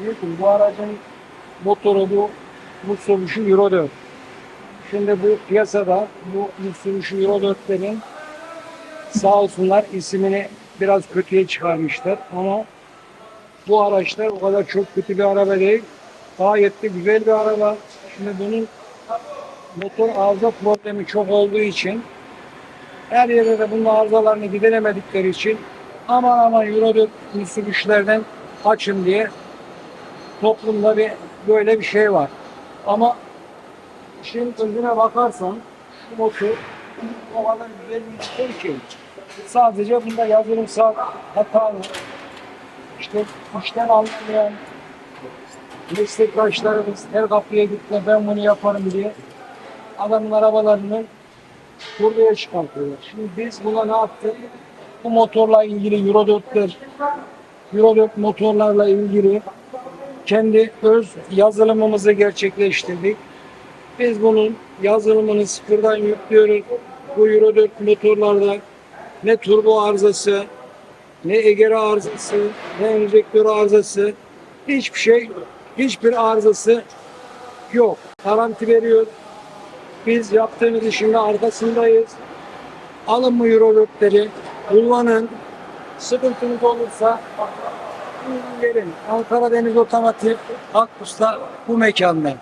Bakın bu aracın motoru bu Mitsubishi Euro 4. Şimdi bu piyasada bu Mitsubishi Euro 4'lerin sağ olsunlar ismini biraz kötüye çıkarmışlar ama bu araçlar o kadar çok kötü bir araba değil. Gayet de güzel bir araba. Şimdi bunun motor arıza problemi çok olduğu için her yerde de bunun arızalarını gideremedikleri için aman aman Euro 4 Mitsubishi'lerden açın diye toplumda bir böyle bir şey var. Ama işin özüne bakarsan şu motor o kadar güzel bir motor ki sadece bunda yazılımsal hatalı işte işten anlamayan meslektaşlarımız her kapıya gitme ben bunu yaparım diye adamın arabalarını buraya çıkartıyorlar. Şimdi biz buna ne yaptık? Bu motorla ilgili Euro 4'ler Euro 4 motorlarla ilgili kendi öz yazılımımızı gerçekleştirdik. Biz bunun yazılımını sıfırdan yüklüyoruz. Bu Euro 4 motorlarda ne turbo arızası, ne egera arızası, ne enjektör arızası, hiçbir şey, hiçbir arızası yok. Garanti veriyor. Biz yaptığımız işin de arkasındayız. Alın bu Euro 4'leri, kullanın. Sıkıntınız olursa gelin. Ankara Deniz Otomotiv Akbus'ta bu mekanda.